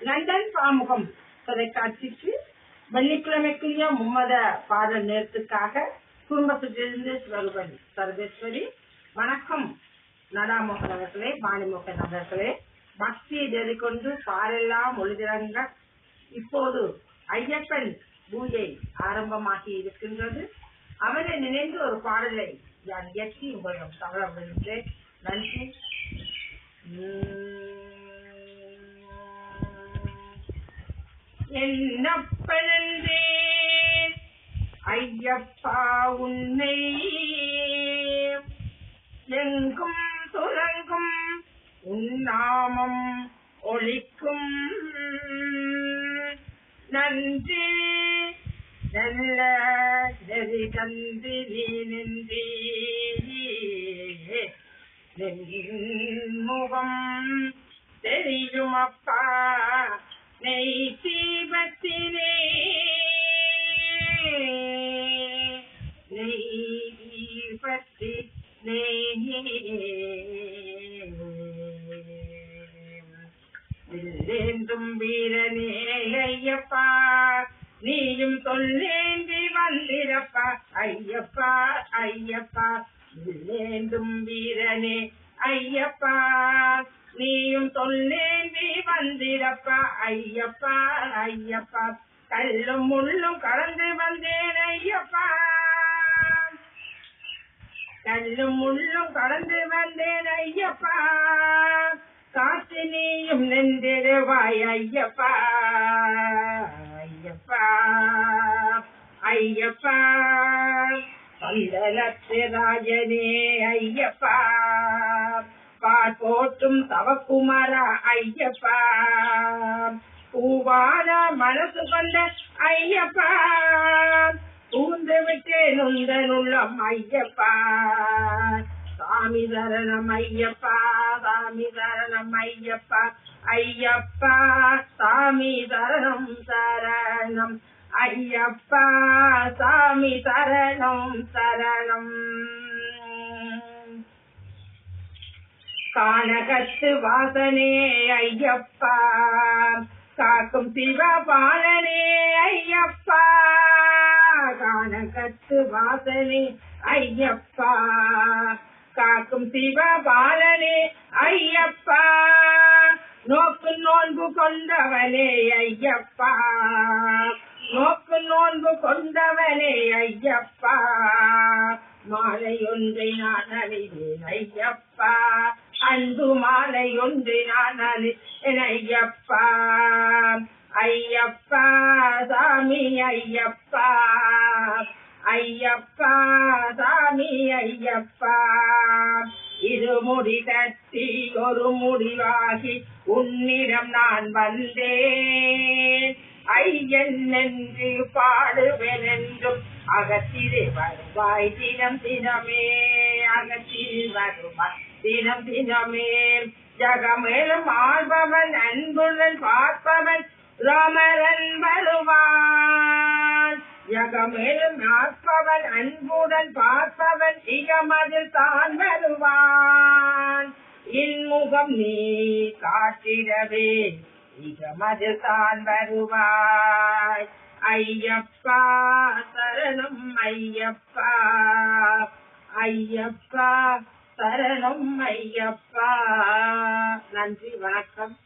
London Pamukam. தொலைக்காட்சிக்கு வெள்ளிக்கிழமைக்குரிய மும்மத பாடல் நேரத்துக்காக குடும்பத்திலிருந்து சிவகுபன் சர்வேஸ்வரி வணக்கம் நடாமோகன் அவர்களே பாணிமோகன் அவர்களே. பக்தியை தேடிக்கொண்டு பாரெல்லாம் ஒளிதிறங்க இப்போது ஐயப்பன் பூஜை ஆரம்பமாகி இருக்கின்றது. அவனை நினைந்து ஒரு பாடலை நான் இயற்றி உங்களிடம் தவற விடுகின்றேன் நன்றி என்னப்பனந்தே ஐயப்பா உன்னை எங்கும் துலங்கும் உன்னாமம் ஒழிக்கும். நன்றி நல்ல நெறி தந்தி நீ நின்றி. முகம் தெரியும் அப்பா நீயும் சொல்லேந்தி வந்திரப்பா ஐயப்பா ஐயப்பா. வில்லேந்தும் வீரனே ஐயப்பா. நீயும் சொல்லேன் நீ வந்திரப்பா ஐயப்பா ஐயப்பா. கல்லும் முள்ளும் கலந்து வந்தேன் ஐயப்பா. கல்லும் முள்ளும் கலந்து வந்தேன் ஐயப்பா. காற்று நீயும் நின்றிருவாய் ஐயப்பா. ஐயப்பா. ஐயப்பா. பந்தலத்து ராஜனே ஐயப்பா. பால் போற்றும் தவக்குமாரா ஐயப்பா. பூவான மனசு கொண்ட ஐயப்பா. பூந்து விட்டேன் நுந்தனுள்ளம் ஐயப்பா. சாமி தரணம் ஐயப்பா சாமி தரணம் ஐயப்பா ஐயப்பா. சாமி தரணம் சரணம் ஐயப்பா சாமி தரணம் சரணம். கானகத்து வாசனே ஐயப்பா. காக்கும் சிவபாலனே ஐயப்பா. கானகத்து வாசனே ஐயப்பா. காக்கும் சிவபாலனே ஐயப்பா. நோக்கு நோன்பு கொண்டவனே ஐயப்பா. நோக்கு நோன்பு கொண்டவனே ஐயப்பா. மாலை ஒன்றை நான் அறிவேன் ஐயப்பா. அன்பு மாலை ஒன்று நான் அழிவேன் ஐயப்பா. ஐயப்பா சாமி ஐயப்பா. ஐயப்பா சாமி ஐயப்பா. இருமுடி தட்டி ஒரு முடிவாகி உன்னிடம் நான் வந்தேன். ஐயன் என்று பாடுவேன் என்றும் அகத்திரு வருவாய் தினம் தினமே. அகத்தில் வருவாய் தினம் தினமே ஜகமேலும் ஆள்பவன் அன்புடன் பார்ப்பவன் ராமரன் வருவான். ஜகமேலும் ஆட்பவன் அன்புடன் பார்ப்பவன் இகமதில் தான் வருவான். இன்முகம் நீ காட்டிடவே இகமதில் தான் வருவாய். ஐயப்பா சரணம் ஐயப்பா. ஐயப்பா சரணம் ஐயப்பா. நன்றி வணக்கம்.